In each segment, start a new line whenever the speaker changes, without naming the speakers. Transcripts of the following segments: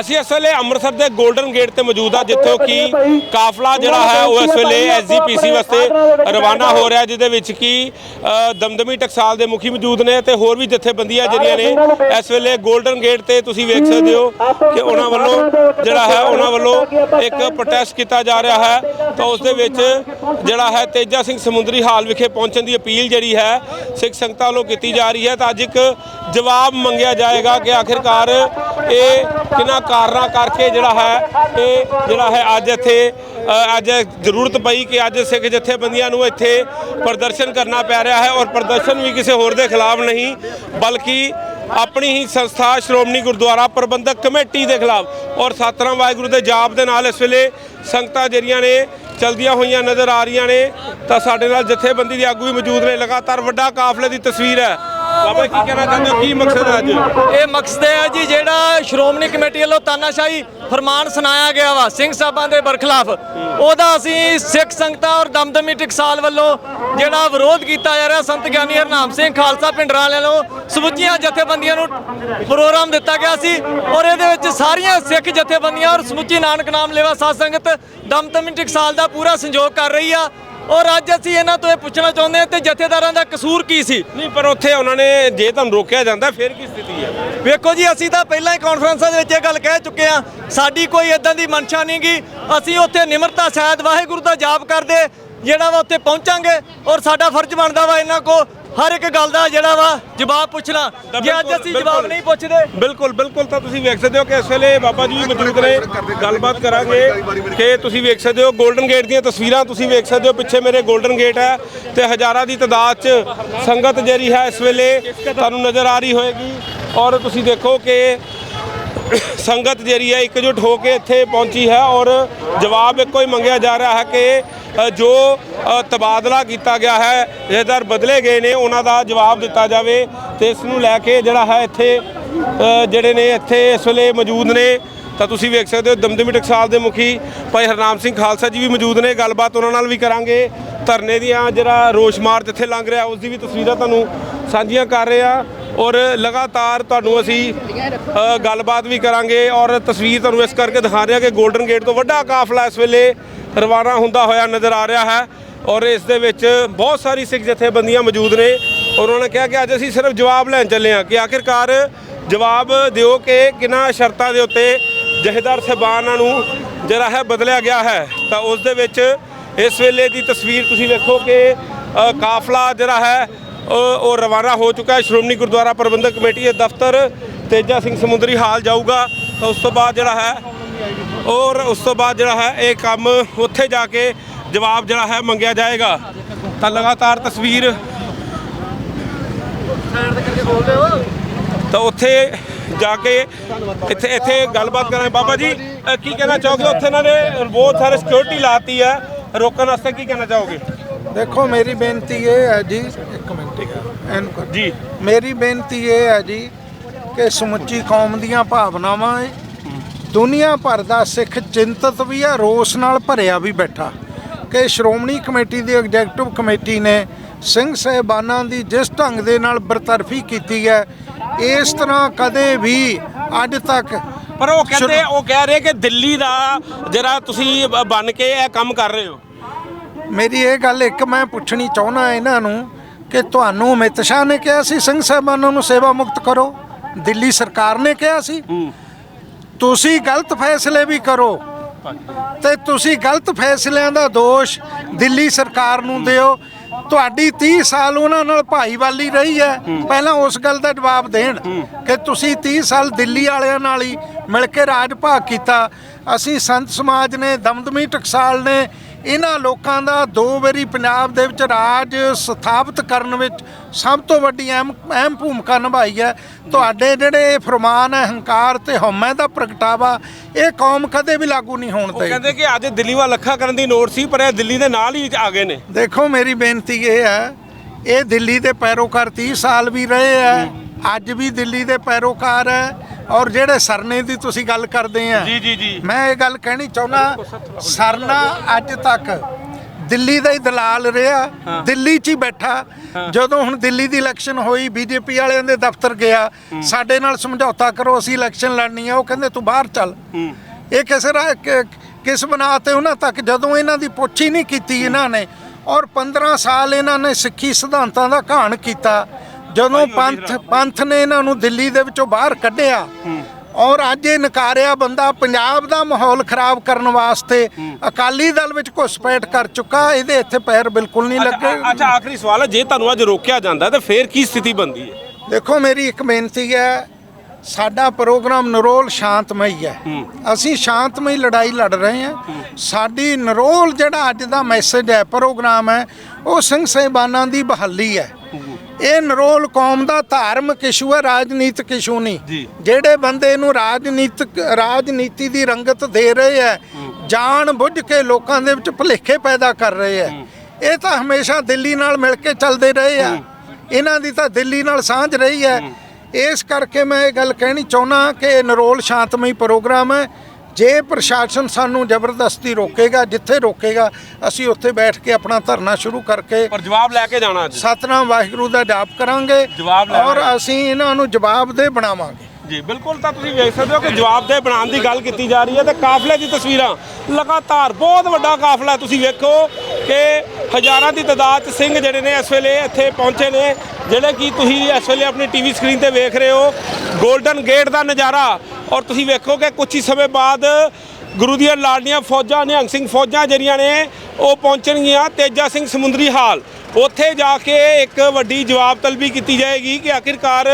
ਅਸੀਂ ਇਸ ਵੇਲੇ ਅੰਮ੍ਰਿਤਸਰ ਦੇ 골ਡਨ ਗੇਟ ਤੇ ਮੌਜੂਦ ਆ ਜਿੱਥੋਂ ਕਿ ਕਾਫਲਾ ਜਿਹੜਾ ਹੈ ਉਹ ਇਸ ਵੇਲੇ ਐਸਜੀਪੀਸੀ ਵਾਸਤੇ ਰਵਾਨਾ ਹੋ ਰਿਹਾ ਜਿਹਦੇ ਵਿੱਚ ਕਿ ਦਮਦਮੀ ਟਕਸਾਲ ਦੇ ਮੁਖੀ ਮੌਜੂਦ ਨੇ ਤੇ ਹੋਰ ਵੀ ਜਥੇਬੰਦੀਆਂ ਜਿਹੜੀਆਂ ਨੇ ਇਸ ਵੇਲੇ 골ਡਨ ਗੇਟ ਤੇ ਤੁਸੀਂ ਵੇਖ ਸਕਦੇ ਹੋ ਕਿ ਉਹਨਾਂ ਵੱਲੋਂ ਜਿਹੜਾ ਹੈ ਉਹਨਾਂ ਵੱਲੋਂ ਇੱਕ ਪ੍ਰੋਟੈਸਟ ਕੀਤਾ ਜਾ ਰਿਹਾ ਹੈ। ਤਾਂ ਉਸ ਦੇ ਵਿੱਚ ਜਿਹੜਾ ਹੈ ਤੇਜਾ ਸਿੰਘ ਸਮੁੰਦਰੀ ਹਾਲ ਵਿਖੇ ਪਹੁੰਚਣ ਦੀ ਅਪੀਲ ਜਿਹੜੀ ਹੈ, ਸਿੱਖ ਸੰਗਤਾਂ ਵੱਲੋਂ ਕੀਤੀ ਜਾ ਰਹੀ ਹੈ ਤਾਂ ਅੱਜ ਇੱਕ ਜਵਾਬ ਮੰਗਿਆ ਜਾਏਗਾ ਕਿ ਆਖਿਰਕਾਰ ਇਹ ਕਿਹਨਾਂ ਕਾਰਨਾਂ ਕਰਕੇ ਜਿਹੜਾ ਹੈ, ਇਹ ਜਿਹੜਾ ਹੈ ਅੱਜ ਇੱਥੇ ਅੱਜ ਜ਼ਰੂਰਤ ਪਈ ਕਿ ਅੱਜ ਸਿੱਖ ਜਥੇਬੰਦੀਆਂ ਨੂੰ ਇੱਥੇ ਪ੍ਰਦਰਸ਼ਨ ਕਰਨਾ ਪੈ ਰਿਹਾ ਹੈ ਔਰ ਪ੍ਰਦਰਸ਼ਨ ਵੀ ਕਿਸੇ ਹੋਰ ਦੇ ਖਿਲਾਫ ਨਹੀਂ, ਬਲਕਿ ਆਪਣੀ ਹੀ ਸੰਸਥਾ ਸ਼੍ਰੋਮਣੀ ਗੁਰਦੁਆਰਾ ਪ੍ਰਬੰਧਕ ਕਮੇਟੀ ਦੇ ਖਿਲਾਫ ਔਰ ਸਤਨਾਮ ਵਾਹਿਗੁਰੂ ਦੇ ਜਾਪ ਦੇ ਨਾਲ ਇਸ ਵੇਲੇ ਸੰਗਤਾਂ ਜਿਹੜੀਆਂ ਨੇ ਚਲਦੀਆਂ ਹੋਈਆਂ ਨਜ਼ਰ ਆ ਰਹੀਆਂ ਨੇ ਤਾਂ ਸਾਡੇ ਨਾਲ ਜਥੇਬੰਦੀ ਦੇ ਆਗੂ ਵੀ ਮੌਜੂਦ ਨੇ। ਲਗਾਤਾਰ ਵੱਡਾ ਕਾਫਲੇ ਦੀ ਤਸਵੀਰ ਹੈ। ਬਾਬਾ ਕੀ ਕਹਿਣਾ ਚਾਹੁੰਦੇ ਹੋ? ਕੀ ਮਕਸਦ ਹੈ ਅੱਜ?
ਇਹ ਮਕਸਦ ਹੈ ਜੀ ਜਿਹੜਾ ਸ਼੍ਰੋਮਣੀ ਕਮੇਟੀ ਵੱਲੋਂ ਤਾਨਾਸ਼ਾਹੀ ਫਰਮਾਨ ਸੁਣਾਇਆ ਗਿਆ ਵਾ ਸਿੰਘ ਸਾਹਿਬਾਂ ਦੇ ਬਰਖਲਾਫ। ਉਹਦਾ ਅਸੀਂ ਸਿੱਖ ਸੰਗਤਾਂ ਔਰ ਦਮਦਮੀ ਟਕਸਾਲ ਵੱਲੋਂ ਜਿਹੜਾ ਵਿਰੋਧ ਕੀਤਾ ਜਾ ਰਿਹਾ ਸੰਤ ਗਿਆਨੀ ਹਰਨਾਮ ਸਿੰਘ ਖਾਲਸਾ ਪਿੰਡਰਾਂ ਵਾਲਿਆਂ ਨੂੰ ਸਮੁੱਚੀਆਂ ਜਥੇਬੰਦੀਆਂ ਨੂੰ ਪ੍ਰੋਗਰਾਮ ਦਿੱਤਾ ਗਿਆ ਸੀ ਔਰ ਇਹਦੇ ਵਿੱਚ ਸਾਰੀਆਂ ਸਿੱਖ ਜਥੇਬੰਦੀਆਂ ਔਰ ਸਮੁੱਚੀ ਨਾਨਕ ਨਾਮ ਲੇਵਾ ਸਾਧ ਸੰਗਤ ਦਮਦਮੀ ਟਕਸਾਲ ਦਾ ਪੂਰਾ ਸੰਯੋਗ ਕਰ ਰਹੀ ਆ। ਔਰ ਅੱਜ ਅਸੀਂ ਇਹਨਾਂ ਤੋਂ ਇਹ ਪੁੱਛਣਾ ਚਾਹੁੰਦੇ ਹਾਂ ਤੇ ਜਥੇਦਾਰਾਂ ਦਾ ਕਸੂਰ ਕੀ ਸੀ?
ਨਹੀਂ ਪਰ ਉੱਥੇ ਉਹਨਾਂ ਨੇ ਜੇ ਤੁਹਾਨੂੰ ਰੋਕਿਆ ਜਾਂਦਾ ਫਿਰ ਕੀ ਸਥਿਤੀ ਹੈ?
ਵੇਖੋ ਜੀ ਅਸੀਂ ਤਾਂ ਪਹਿਲਾਂ ਹੀ ਕਾਨਫਰੰਸਾਂ ਦੇ ਵਿੱਚ ਇਹ ਗੱਲ ਕਹਿ ਚੁੱਕੇ ਆ ਸਾਡੀ ਕੋਈ ਇਦਾਂ ਦੀ ਮਨਸ਼ਾ ਨਹੀਂਗੀ ਅਸੀਂ ਉੱਥੇ ਨਿਮਰਤਾ ਸ਼ਾਇਦ ਵਾਹਿਗੁਰੂ ਦਾ ਜਾਪ ਕਰਦੇ ਜਿਹੜਾ ਵਾ ਉੱਥੇ ਪਹੁੰਚਾਂਗੇ ਔਰ ਸਾਡਾ ਫਰਜ਼ ਬਣਦਾ ਵਾ ਇਹਨਾਂ ਕੋ ਹਰ ਇੱਕ ਗੱਲ ਦਾ ਜਿਹੜਾ ਵਾ ਜਵਾਬ ਪੁੱਛਣਾ। ਜੇ ਅੱਜ ਅਸੀਂ ਜਵਾਬ। ਨਹੀਂ ਪੁੱਛਦੇ।
ਬਿਲਕੁਲ ਬਿਲਕੁਲ ਤਾਂ ਤੁਸੀਂ ਵੇਖ ਸਕਦੇ ਹੋ ਕਿ ਇਸ ਵੇਲੇ ਬਾਬਾ ਜੀ ਮੌਜੂਦ ਨੇ। ਗੱਲਬਾਤ ਕਰਾਂਗੇ ਕਿ ਤੁਸੀਂ ਵੇਖ ਸਕਦੇ ਹੋ 골ਡਨ ਗੇਟ ਦੀਆਂ ਤਸਵੀਰਾਂ। ਤੁਸੀਂ ਵੇਖ ਸਕਦੇ ਹੋ ਪਿੱਛੇ ਮੇਰੇ 골ਡਨ ਗੇਟ ਹੈ ਤੇ ਹਜ਼ਾਰਾਂ ਦੀ ਤਾਦਾਦ 'ਚ ਸੰਗਤ ਜਿਹੜੀ ਹੈ ਇਸ ਵੇਲੇ ਤੁਹਾਨੂੰ ਨਜ਼ਰ ਆ ਰਹੀ ਹੋਏਗੀ। ਔਰ ਤੁਸੀਂ ਦੇਖੋ ਕਿ ਸੰਗਤ ਜਿਹੜੀ ਹੈ ਇਕਜੁੱਟ ਹੋ ਕੇ ਇੱਥੇ ਪਹੁੰਚੀ ਹੈ ਔਰ ਜਵਾਬ ਇੱਕੋ ਹੀ ਮੰਗਿਆ ਜਾ ਰਿਹਾ ਹੈ ਕਿ ਜੋ ਤਬਾਦਲਾ ਕੀਤਾ ਗਿਆ ਹੈ ਜਥੇਦਾਰ ਬਦਲੇ ਗਏ ਨੇ, ਉਹਨਾਂ ਦਾ ਜਵਾਬ ਦਿੱਤਾ ਜਾਵੇ ਤੇ ਇਸ ਨੂੰ ਲੈ ਕੇ ਜਿਹੜਾ ਹੈ ਇੱਥੇ ਜਿਹੜੇ ਨੇ ਇੱਥੇ ਇਸ ਵੇਲੇ ਮੌਜੂਦ ਨੇ, ਤਾਂ ਤੁਸੀਂ ਵੇਖ ਸਕਦੇ ਹੋ ਦਮਦਮੀ ਟਕਸਾਲ ਦੇ ਮੁਖੀ ਭਾਈ ਹਰਨਾਮ ਸਿੰਘ ਖਾਲਸਾ ਜੀ ਵੀ ਮੌਜੂਦ ਨੇ। ਗੱਲਬਾਤ ਉਹਨਾਂ ਨਾਲ ਵੀ ਕਰਾਂਗੇ। ਧਰਨੇ ਦੀਆਂ ਜਿਹੜਾ ਰੋਸ਼ ਮਾਰਚ ਇੱਥੇ ਲੰਘ ਰਿਹਾ, ਉਸ ਦੀ ਵੀ ਤਸਵੀਰਾਂ ਤੁਹਾਨੂੰ ਸਾਂਝੀਆਂ ਕਰ ਰਹੇ ਆ ਔਰ ਲਗਾਤਾਰ ਤੁਹਾਨੂੰ ਅਸੀਂ ਗੱਲਬਾਤ ਵੀ ਕਰਾਂਗੇ ਔਰ ਤਸਵੀਰ ਤੁਹਾਨੂੰ ਇਸ ਕਰਕੇ ਦਿਖਾ ਰਹੇ ਹਾਂ ਕਿ 골ਡਨ ਗੇਟ ਤੋਂ ਵੱਡਾ ਕਾਫਲਾ ਇਸ ਵੇਲੇ ਰਵਾਨਾ ਹੁੰਦਾ ਹੋਇਆ ਨਜ਼ਰ ਆ ਰਿਹਾ ਹੈ ਔਰ ਇਸ ਦੇ ਵਿੱਚ ਬਹੁਤ ਸਾਰੀ ਸਿੱਖ ਜਥੇਬੰਦੀਆਂ ਮੌਜੂਦ ਨੇ ਔਰ ਉਹਨਾਂ ਨੇ ਕਿਹਾ ਕਿ ਅੱਜ ਅਸੀਂ ਸਿਰਫ ਜਵਾਬ ਲੈਣ ਚੱਲੇ ਹਾਂ ਕਿ ਆਖਿਰਕਾਰ ਜਵਾਬ ਦਿਓ ਕਿ ਕਿਹਨਾਂ ਸ਼ਰਤਾਂ ਦੇ ਉੱਤੇ ਜਹੇਦਾਰ ਸਾਹਿਬਾਨਾਂ ਨੂੰ ਜਿਹੜਾ ਹੈ ਬਦਲਿਆ ਗਿਆ ਹੈ। ਤਾਂ ਉਸ ਦੇ ਵਿੱਚ ਇਸ ਵੇਲੇ ਦੀ ਤਸਵੀਰ ਤੁਸੀਂ ਵੇਖੋ ਕਿ ਕਾਫਲਾ ਜਿਹੜਾ ਹੈ ਉਹ ਉਹ ਰਵਾਨਾ ਹੋ ਚੁੱਕਾ ਹੈ। ਸ਼੍ਰੋਮਣੀ ਗੁਰਦੁਆਰਾ ਪ੍ਰਬੰਧਕ ਕਮੇਟੀ ਦੇ ਦਫ਼ਤਰ ਤੇਜਾ ਸਿੰਘ ਸਮੁੰਦਰੀ ਹਾਲ ਜਾਊਗਾ। ਤਾਂ ਉਸ ਤੋਂ ਬਾਅਦ ਜਿਹੜਾ ਹੈ, ਔਰ ਉਸ ਤੋਂ ਬਾਅਦ ਜਿਹੜਾ ਹੈ, ਇਹ ਕੰਮ ਉੱਥੇ ਜਾ ਕੇ ਜਵਾਬ ਜਿਹੜਾ ਹੈ, ਮੰਗਿਆ ਜਾਏਗਾ। ਤਾਂ ਲਗਾਤਾਰ ਤਸਵੀਰ ਤਾਂ ਉੱਥੇ ਜਾ ਕੇ ਇੱਥੇ ਇੱਥੇ ਗੱਲਬਾਤ ਕਰਾਂਗੇ। ਬਾਬਾ ਜੀ ਕੀ ਕਹਿਣਾ ਚਾਹੋਗੇ? ਉੱਥੇ ਇਹਨਾਂ ਨੇ ਬਹੁਤ ਸਾਰੇ ਸਿਕਿਉਰਿਟੀ ਲਾਤੀ ਹੈ। ਰੋਕਣ ਵਾਸਤੇ ਕੀ ਕਹਿਣਾ ਚਾਹੋਗੇ?
ਦੇਖੋ ਮੇਰੀ ਬੇਨਤੀ ਇਹ ਹੈ ਜੀ। ਇੱਕ ਮਿੰਟ ਐਨ ਕਰ
ਜੀ।
ਮੇਰੀ ਬੇਨਤੀ ਇਹ ਹੈ ਜੀ ਕਿ ਸਮੁੱਚੀ ਕੌਮ ਦੀਆਂ ਭਾਵਨਾਵਾਂ ਹੈ। ਦੁਨੀਆ ਭਰ ਦਾ ਸਿੱਖ ਚਿੰਤਤ ਵੀ ਹੈ ਰੋਸ ਨਾਲ ਭਰਿਆ ਵੀ ਬੈਠਾ। ਕਿ ਸ਼੍ਰੋਮਣੀ ਕਮੇਟੀ ਦੀ ਐਗਜ਼ੈਕਟਿਵ ਕਮੇਟੀ ਨੇ ਸਿੰਘ ਸਾਹਿਬਾਨਾਂ ਦੀ ਜਿਸ ਢੰਗ ਦੇ ਨਾਲ ਬਰਤਰਫੀ ਕੀਤੀ ਹੈ ਇਸ ਤਰ੍ਹਾਂ ਕਦੇ ਵੀ ਅੱਜ ਤੱਕ
ਪਰ ਉਹ ਕਹਿੰਦੇ ਉਹ ਕਹਿ ਰਹੇ ਕਿ ਦਿੱਲੀ ਦਾ ਜਿਹੜਾ ਤੁਸੀਂ ਬਣ ਕੇ ਇਹ ਕੰਮ ਕਰ ਰਹੇ ਹੋ।
ਮੇਰੀ ਇਹ ਗੱਲ ਇੱਕ ਮੈਂ ਪੁੱਛਣੀ ਚਾਹੁੰਦਾ ਇਹਨਾਂ ਨੂੰ ਕਿ ਤੁਹਾਨੂੰ ਅਮਿਤ ਸ਼ਾਹ ਨੇ ਕਿਹਾ ਸੀ ਸਿੰਘ ਸਾਹਿਬਾਨਾਂ ਨੂੰ ਸੇਵਾ ਮੁਕਤ ਕਰੋ। ਦਿੱਲੀ ਸਰਕਾਰ ਨੇ ਕਿਹਾ ਸੀ। ਤੁਸੀਂ ਗਲਤ ਫੈਸਲੇ ਵੀ ਕਰੋ। ਤੇ ਤੁਸੀਂ ਗਲਤ ਫੈਸਲਿਆਂ ਦਾ ਦੋਸ਼ ਦਿੱਲੀ ਸਰਕਾਰ ਨੂੰ ਦਿਓ। ਤੁਹਾਡੀ 30 ਸਾਲ ਉਹਨਾਂ ਨਾਲ ਭਾਈਵਾਲੀ ਰਹੀ ਹੈ। ਪਹਿਲਾਂ ਉਸ ਗੱਲ ਦਾ ਜਵਾਬ ਦੇਣ ਕਿ ਤੁਸੀਂ 30 ਸਾਲ ਦਿੱਲੀ ਵਾਲਿਆਂ ਨਾਲ ਹੀ ਮਿਲ ਕੇ ਰਾਜ ਭਾਗ ਕੀਤਾ। ਅਸੀਂ ਸੰਤ ਸਮਾਜ ਨੇ ਦਮਦਮੀ ਟਕਸਾਲ ਨੇ ਇਹਨਾਂ ਲੋਕਾਂ ਦਾ ਦੋ ਵਾਰੀ ਪੰਜਾਬ ਦੇ ਵਿੱਚ ਰਾਜ ਸਥਾਪਿਤ ਕਰਨ ਵਿੱਚ ਸਭ ਤੋਂ ਵੱਡੀ ਅਹਿਮ ਅਹਿਮ ਭੂਮਿਕਾ ਨਿਭਾਈ ਹੈ। ਤੁਹਾਡੇ ਜਿਹੜੇ ਫਰਮਾਨ ਹੈ ਹੰਕਾਰ ਤੇ ਹਉਮੈ ਦਾ ਪ੍ਰਗਟਾਵਾ ਇਹ ਕੌਮ ਕਦੇ ਵੀ ਲਾਗੂ ਨਹੀਂ ਹੋਣ
ਉਹ
ਦੇ
ਕਹਿੰਦੇ ਕਿ ਅੱਜ ਦਿੱਲੀ ਵੱਲ ਲੱਖਾ ਕਰਨ ਦੀ ਨੋਟ ਸੀ ਪਰ ਇਹ ਦਿੱਲੀ ਦੇ ਨਾਲ ਹੀ ਆ ਗਏ ਨੇ।
ਦੇਖੋ ਮੇਰੀ ਬੇਨਤੀ ਇਹ ਹੈ ਇਹ ਦਿੱਲੀ ਦੇ ਪੈਰੋਕਾਰ 30 ਸਾਲ ਵੀ ਰਹੇ ਹੈ ਅੱਜ ਵੀ ਦਿੱਲੀ ਦੇ ਪੈਰੋਕਾਰ ਹੈ। ਔਰ ਜਿਹੜੇ ਸਰਨੇ ਦੀ ਤੁਸੀਂ ਗੱਲ ਕਰਦੇ ਆ
ਜੀ ਜੀ ਜੀ।
ਮੈਂ ਇਹ ਗੱਲ ਕਹਿਣੀ ਚਾਹੁੰਦਾ ਸਰਨਾ ਅੱਜ ਤੱਕ ਦਿੱਲੀ ਦਾ ਹੀ ਦਲਾਲ ਰਿਹਾ ਦਿੱਲੀ 'ਚ ਹੀ ਬੈਠਾ। ਜਦੋਂ ਹੁਣ ਦਿੱਲੀ ਦੀ ਇਲੈਕਸ਼ਨ ਹੋਈ ਬੀਜੇਪੀ ਵਾਲਿਆਂ ਦੇ ਦਫ਼ਤਰ ਗਿਆ ਸਾਡੇ ਨਾਲ ਸਮਝੌਤਾ ਕਰੋ ਅਸੀਂ ਇਲੈਕਸ਼ਨ ਲੜਨੀ ਆ ਉਹ ਕਹਿੰਦੇ ਤੂੰ ਬਾਹਰ ਚੱਲ। ਇਹ ਕਿਸੇ ਕਿ- ਕਿਸ ਬਣਾ ਤੇ ਉਹਨਾਂ ਤੱਕ ਜਦੋਂ ਇਹਨਾਂ ਦੀ ਪੁੱਛ ਹੀ ਨਹੀਂ ਕੀਤੀ ਇਹਨਾਂ ਨੇ। ਔਰ 15 ਸਾਲ ਇਹਨਾਂ ਨੇ ਸਿੱਖੀ ਸਿਧਾਂਤਾਂ ਦਾ ਘਾਣ ਕੀਤਾ। ਜਦੋਂ ਪੰਥ ਪੰਥ ਨੇ ਇਹਨਾਂ ਨੂੰ ਦਿੱਲੀ ਦੇ ਵਿੱਚੋਂ ਬਾਹਰ ਕੱਢਿਆ ਔਰ ਅੱਜ ਇਹ ਨਕਾਰਿਆ ਬੰਦਾ ਪੰਜਾਬ ਦਾ ਮਾਹੌਲ ਖਰਾਬ ਕਰਨ ਵਾਸਤੇ ਅਕਾਲੀ ਦਲ ਵਿੱਚ ਘੁਸਪੈਠ ਕਰ ਚੁੱਕਾ ਇਹਦੇ ਇੱਥੇ ਪੈਰ ਬਿਲਕੁਲ ਨਹੀਂ ਲੱਗੇ।
ਅੱਛਾ ਆਖਰੀ ਸਵਾਲ ਹੈ ਜੇ ਤੁਹਾਨੂੰ ਅੱਜ ਰੋਕਿਆ ਜਾਂਦਾ ਤਾਂ ਫੇਰ ਕੀ ਸਥਿਤੀ ਬਣਦੀ ਹੈ?
ਦੇਖੋ ਮੇਰੀ ਇੱਕ ਬੇਨਤੀ ਹੈ ਸਾਡਾ ਪ੍ਰੋਗਰਾਮ ਨਰੋਲ ਸ਼ਾਂਤਮਈ ਹੈ। ਅਸੀਂ ਸ਼ਾਂਤਮਈ ਲੜਾਈ ਲੜ ਰਹੇ ਹਾਂ। ਸਾਡੀ ਨਰੋਲ ਜਿਹੜਾ ਅੱਜ ਦਾ ਮੈਸੇਜ ਹੈ ਪ੍ਰੋਗਰਾਮ ਹੈ ਉਹ ਸਿੰਘ ਸਾਹਿਬਾਨਾਂ ਦੀ ਬਹਾਲੀ ਹੈ। ਇਹ ਨਰੋਲ ਕੌਮ ਦਾ ਧਾਰਮਿਕ ਇਸ਼ੂ ਹੈ ਰਾਜਨੀਤਿਕ ਇਸ਼ੂ ਨਹੀਂ। ਜਿਹੜੇ ਬੰਦੇ ਨੂੰ ਰਾਜਨੀਤਿਕ ਰਾਜਨੀਤੀ ਦੀ ਰੰਗਤ ਦੇ ਰਹੇ ਹੈ ਜਾਣ ਬੁੱਝ ਕੇ ਲੋਕਾਂ ਦੇ ਵਿੱਚ ਭੁਲੇਖੇ ਪੈਦਾ ਕਰ ਰਹੇ ਹੈ। ਇਹ ਤਾਂ ਹਮੇਸ਼ਾ ਦਿੱਲੀ ਨਾਲ ਮਿਲ ਕੇ ਚੱਲਦੇ ਰਹੇ ਆ। ਇਹਨਾਂ ਦੀ ਤਾਂ ਦਿੱਲੀ ਨਾਲ ਸਾਂਝ ਰਹੀ ਹੈ। ਇਸ ਕਰਕੇ ਮੈਂ ਇਹ ਗੱਲ ਕਹਿਣੀ ਚਾਹੁੰਦਾ ਕਿ ਇਹ ਨਰੋਲ ਸ਼ਾਂਤਮਈ ਪ੍ਰੋਗਰਾਮ ਹੈ। ਜੇ ਪ੍ਰਸ਼ਾਸਨ ਸਾਨੂੰ ਜ਼ਬਰਦਸਤੀ ਰੋਕੇਗਾ ਜਿੱਥੇ ਰੋਕੇਗਾ ਅਸੀਂ ਉੱਥੇ ਬੈਠ ਕੇ ਆਪਣਾ ਧਰਨਾ ਸ਼ੁਰੂ ਕਰਕੇ
ਪਰ ਜਵਾਬ ਲੈ ਕੇ ਜਾਣਾ ਅੱਜ
ਸਤਨਾਮ ਵਾਹਿਗੁਰੂ ਦਾ ਜਾਪ ਕਰਾਂਗੇ
ਜਵਾਬ ਲੈ
ਔਰ। ਅਸੀਂ ਇਹਨਾਂ ਨੂੰ ਜਵਾਬ ਦੇ ਬਣਾਵਾਂਗੇ।
ਜੀ ਬਿਲਕੁਲ ਤਾਂ ਤੁਸੀਂ ਵੇਖ ਸਕਦੇ ਹੋ ਕਿ ਜਵਾਬਦੇਹ ਬਣਾਉਣ ਦੀ ਗੱਲ ਕੀਤੀ ਜਾ ਰਹੀ ਹੈ ਤੇ ਕਾਫਲੇ ਦੀ ਤਸਵੀਰਾਂ ਲਗਾਤਾਰ ਬਹੁਤ ਵੱਡਾ ਕਾਫਲਾ ਤੁਸੀਂ ਵੇਖੋ ਕਿ ਹਜ਼ਾਰਾਂ ਦੀ ਤਾਦਾਦ ਸਿੰਘ ਜਿਹੜੇ ਨੇ ਇਸ ਵੇਲੇ ਇੱਥੇ ਪਹੁੰਚੇ ਨੇ ਜਿਹੜੇ ਕਿ ਤੁਸੀਂ ਇਸ ਵੇਲੇ ਆਪਣੀ ਟੀਵੀ ਸਕਰੀਨ ਤੇ ਵੇਖ ਰਹੇ ਹੋ। 골ਡਨ ਗੇਟ ਦਾ ਨਜ਼ਾਰਾ ਔਰ ਤੁਸੀਂ ਵੇਖੋ ਕਿ ਕੁਝ ਹੀ ਸਮੇਂ ਬਾਅਦ ਗੁਰੂ ਦੀਆਂ ਲਾਡਲੀਆਂ ਫੌਜਾਂ, ਨਿਹੰਗ ਸਿੰਘ ਫੌਜਾਂ ਜਿਹੜੀਆਂ ਨੇ, ਉਹ ਪਹੁੰਚਣਗੀਆਂ। ਤੇਜਾ ਸਿੰਘ ਸਮੁੰਦਰੀ ਹਾਲ। ਉੱਥੇ ਜਾ ਕੇ ਇੱਕ ਵੱਡੀ ਜਵਾਬ ਤਲਬੀ ਕੀਤੀ ਜਾਏਗੀ ਕਿ ਆਖਿਰਕਾਰ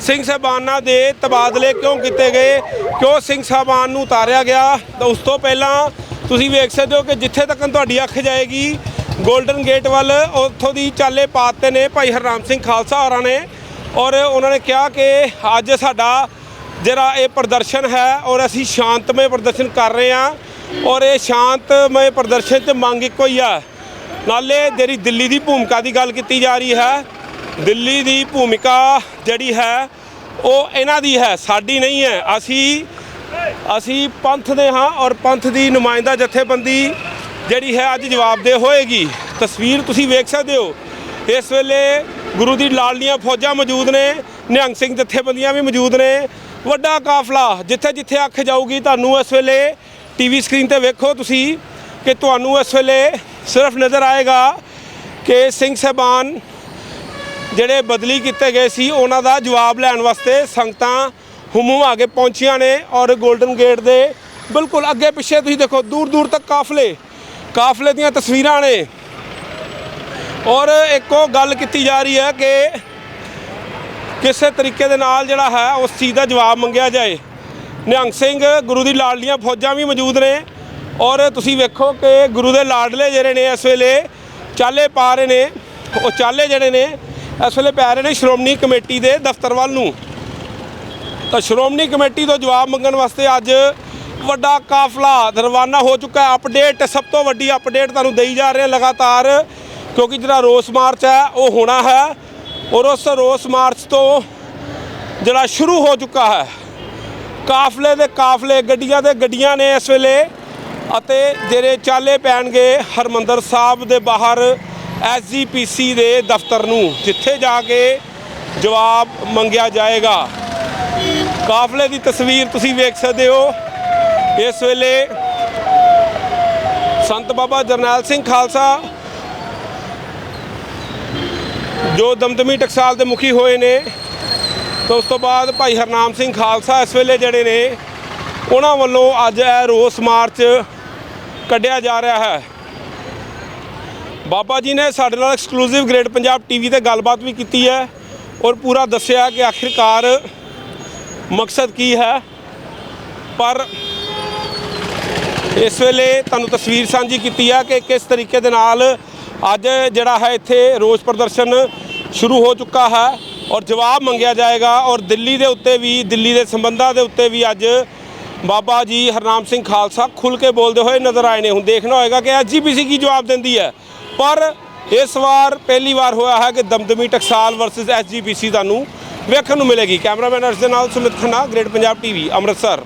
ਸਿੰਘ ਸਾਹਿਬਾਨਾਂ ਦੇ ਤਬਾਦਲੇ ਕਿਉਂ ਕੀਤੇ ਗਏ, ਕਿਉਂ ਸਿੰਘ ਸਾਹਿਬਾਨ ਨੂੰ ਉਤਾਰਿਆ ਗਿਆ। ਤਾਂ ਉਸ ਤੋਂ ਪਹਿਲਾਂ ਤੁਸੀਂ ਵੇਖ ਸਕਦੇ ਹੋ ਕਿ ਜਿੱਥੇ ਤੱਕ ਤੁਹਾਡੀ ਅੱਖ ਜਾਏਗੀ 골ਡਨ ਗੇਟ ਵੱਲ, ਉੱਥੋਂ ਦੀ ਚਾਲੇ ਪਾਤੇ ਨੇ ਭਾਈ ਹਰਨਾਮ ਸਿੰਘ ਖਾਲਸਾ ਹੋਰਾਂ ਨੇ। ਔਰ ਉਹਨਾਂ ਨੇ ਕਿਹਾ ਕਿ ਅੱਜ ਸਾਡਾ ਜਿਹੜਾ ਇਹ ਪ੍ਰਦਰਸ਼ਨ ਹੈ ਔਰ ਅਸੀਂ ਸ਼ਾਂਤਮਈ ਪ੍ਰਦਰਸ਼ਨ ਕਰ ਰਹੇ ਹਾਂ ਔਰ ਇਹ ਸ਼ਾਂਤਮਈ ਪ੍ਰਦਰਸ਼ਨ 'ਚ ਮੰਗ ਇੱਕੋ ਹੀ ਆ। ਨਾਲੇ ਜਿਹੜੀ ਦਿੱਲੀ ਦੀ ਭੂਮਿਕਾ ਦੀ ਗੱਲ ਕੀਤੀ ਜਾ ਰਹੀ ਹੈ, ਦਿੱਲੀ ਦੀ ਭੂਮਿਕਾ ਜਿਹੜੀ ਹੈ, ਉਹ ਇਹਨਾਂ ਦੀ ਹੈ, ਸਾਡੀ ਨਹੀਂ ਹੈ। ਅਸੀਂ ਅਸੀਂ ਪੰਥ ਦੇ ਹਾਂ ਔਰ ਪੰਥ ਦੀ ਨੁਮਾਇੰਦਾ ਜਥੇਬੰਦੀ ਜਿਹੜੀ ਹੈ ਅੱਜ ਜਵਾਬਦੇਹ ਹੋਏਗੀ। ਤਸਵੀਰ ਤੁਸੀਂ ਵੇਖ ਸਕਦੇ ਹੋ। ਇਸ ਵੇਲੇ ਗੁਰੂ ਦੀ ਲਾਡਲੀਆਂ ਫੌਜਾਂ ਮੌਜੂਦ ਨੇ, ਨਿਹੰਗ ਸਿੰਘ ਜਥੇਬੰਦੀਆਂ ਵੀ ਮੌਜੂਦ ਨੇ ਵੱਡਾ ਕਾਫਲਾ ਜਿੱਥੇ ਜਿੱਥੇ ਅੱਖ ਜਾਊਗੀ ਤੁਹਾਨੂੰ ਇਸ ਵੇਲੇ ਟੀਵੀ ਸਕਰੀਨ ਤੇ ਵੇਖੋ ਤੁਸੀਂ ਕਿ ਤੁਹਾਨੂੰ ਇਸ ਵੇਲੇ ਸਿਰਫ ਨਜ਼ਰ ਆਏਗਾ ਕਿ ਸਿੰਘ ਸਾਹਿਬਾਨ ਜਿਹੜੇ ਬਦਲੀ ਕੀਤੇ ਗਏ ਸੀ, ਉਹਨਾਂ ਦਾ ਜਵਾਬ ਲੈਣ ਵਾਸਤੇ ਸੰਗਤਾਂ ਹੁਮੂ ਆ ਕੇ ਪਹੁੰਚੀਆਂ ਨੇ ਔਰ 골ਡਨ ਗੇਟ ਦੇ ਬਿਲਕੁਲ ਅੱਗੇ ਪਿੱਛੇ ਤੁਸੀਂ ਦੇਖੋ, ਦੂਰ ਦੂਰ ਤੱਕ ਕਾਫਲੇ ਕਾਫਲੇ ਦੀਆਂ ਤਸਵੀਰਾਂ ਨੇ। ਔਰ ਇੱਕੋ ਗੱਲ ਕੀਤੀ ਜਾ ਰਹੀ ਹੈ ਕਿ ਕਿਸੇ ਤਰੀਕੇ ਦੇ ਨਾਲ ਜਿਹੜਾ ਹੈ, ਉਸ ਚੀਜ਼ ਦਾ ਜਵਾਬ ਮੰਗਿਆ ਜਾਏ। ਨਿਹੰਗ ਸਿੰਘ, ਗੁਰੂ ਦੀ ਲਾਡਲੀਆਂ ਫੌਜਾਂ ਵੀ ਮੌਜੂਦ ਨੇ। ਔਰ ਤੁਸੀਂ ਵੇਖੋ ਕਿ ਗੁਰੂ ਦੇ ਲਾਡਲੇ ਜਿਹੜੇ ਨੇ, ਇਸ ਵੇਲੇ ਚਾਲੇ ਪਾ ਰਹੇ ਨੇ। ਉਹ ਚਾਲੇ ਜਿਹੜੇ ਨੇ, ਇਸ ਵੇਲੇ ਪੈ ਰਹੇ ਨੇ ਸ਼੍ਰੋਮਣੀ ਕਮੇਟੀ ਦੇ ਦਫ਼ਤਰ ਵੱਲ ਨੂੰ। ਤਾਂ ਸ਼੍ਰੋਮਣੀ ਕਮੇਟੀ ਤੋਂ ਜਵਾਬ ਮੰਗਣ ਵਾਸਤੇ ਅੱਜ ਵੱਡਾ ਕਾਫਲਾ ਰਵਾਨਾ ਹੋ ਚੁੱਕਾ ਹੈ। ਅਪਡੇਟ ਸਭ ਤੋਂ ਵੱਡੀ ਅਪਡੇਟ ਤੁਹਾਨੂੰ ਦੇਈ ਜਾ ਰਹੇ ਲਗਾਤਾਰ, ਕਿਉਂਕਿ ਜਿਹੜਾ ਰੋਸ ਮਾਰਚ ਹੈ, ਉਹ ਹੋਣਾ ਹੈ। ਔਰ ਉਸ ਰੋਸ ਮਾਰਚ ਤੋਂ ਜਿਹੜਾ ਸ਼ੁਰੂ ਹੋ ਚੁੱਕਾ ਹੈ, ਕਾਫਲੇ ਦੇ ਕਾਫਲੇ, ਗੱਡੀਆਂ ਦੇ ਗੱਡੀਆਂ ਨੇ ਇਸ ਵੇਲੇ ਅਤੇ ਜਿਹੜੇ ਚਾਲੇ ਪੈਣਗੇ ਹਰਮੰਦਰ ਸਾਹਿਬ ਦੇ ਬਾਹਰ ਐਸਜੀਪੀਸੀ ਦੇ ਦਫ਼ਤਰ ਨੂੰ, ਜਿੱਥੇ ਜਾ ਕੇ ਜਵਾਬ ਮੰਗਿਆ ਜਾਏਗਾ। ਕਾਫਲੇ ਦੀ ਤਸਵੀਰ ਤੁਸੀਂ ਵੇਖ ਸਕਦੇ ਹੋ। ਇਸ ਵੇਲੇ ਸੰਤ ਬਾਬਾ ਜਰਨੈਲ ਸਿੰਘ ਖਾਲਸਾ ਜੋ ਦਮਦਮੀ ਟਕਸਾਲ ਦੇ ਮੁਖੀ ਹੋਏ ਨੇ, ਤੇ ਉਸ ਤੋਂ ਬਾਅਦ ਭਾਈ ਹਰਨਾਮ ਸਿੰਘ ਖਾਲਸਾ ਇਸ ਵੇਲੇ ਜਿਹੜੇ ਨੇ, ਉਹਨਾਂ ਵੱਲੋਂ ਅੱਜ ਇਹ ਰੋਸ ਮਾਰਚ ਕੱਢਿਆ ਜਾ ਰਿਹਾ ਹੈ। ਬਾਬਾ ਜੀ ਨੇ ਸਾਡੇ ਨਾਲ ਐਕਸਕਲੂਸਿਵ ਗ੍ਰੇਟ ਪੰਜਾਬ ਟੀਵੀ ਤੇ ਗੱਲਬਾਤ ਵੀ ਕੀਤੀ ਹੈ ਔਰ ਪੂਰਾ ਦੱਸਿਆ ਕਿ ਆਖਿਰਕਾਰ ਮਕਸਦ ਕੀ ਹੈ। ਪਰ ਇਸ ਵੇਲੇ ਤੁਹਾਨੂੰ ਤਸਵੀਰ ਸਾਂਝੀ ਕੀਤੀ ਹੈ ਕਿ ਕਿਸ ਤਰੀਕੇ ਦੇ ਨਾਲ ਅੱਜ ਜਿਹੜਾ ਹੈ ਇੱਥੇ ਰੋਸ ਪ੍ਰਦਰਸ਼ਨ ਸ਼ੁਰੂ ਹੋ ਚੁੱਕਾ ਹੈ ਔਰ ਜਵਾਬ ਮੰਗਿਆ ਜਾਏਗਾ ਔਰ ਦਿੱਲੀ ਦੇ ਉੱਤੇ ਵੀ, ਦਿੱਲੀ ਦੇ ਸੰਬੰਧਾਂ ਦੇ ਉੱਤੇ ਵੀ ਅੱਜ ਬਾਬਾ ਜੀ ਹਰਨਾਮ ਸਿੰਘ ਖਾਲਸਾ ਖੁੱਲ ਕੇ ਬੋਲਦੇ ਹੋਏ ਨਜ਼ਰ ਆਏ ਨੇ। ਹੁਣ ਦੇਖਣਾ ਹੋਏਗਾ ਕਿ ਐਸਜੀਪੀਸੀ ਕੀ ਜਵਾਬ ਦਿੰਦੀ ਹੈ। ਪਰ ਇਸ ਵਾਰ ਪਹਿਲੀ ਵਾਰ ਹੋਇਆ ਹੈ ਕਿ ਦਮਦਮੀ ਟਕਸਾਲ ਵਰਸਸ ਐਸਜੀਪੀਸੀ ਤੁਹਾਨੂੰ ਵੇਖਣ ਨੂੰ ਮਿਲੇਗੀ। ਕੈਮਰਾਮੈਨ ਅਰਸ਼ ਦੇ ਨਾਲ ਸੁਮਿਤ ਖੰਨਾ ਗ੍ਰੇਟ ਪੰਜਾਬ ਟੀਵੀ ਅੰਮ੍ਰਿਤਸਰ।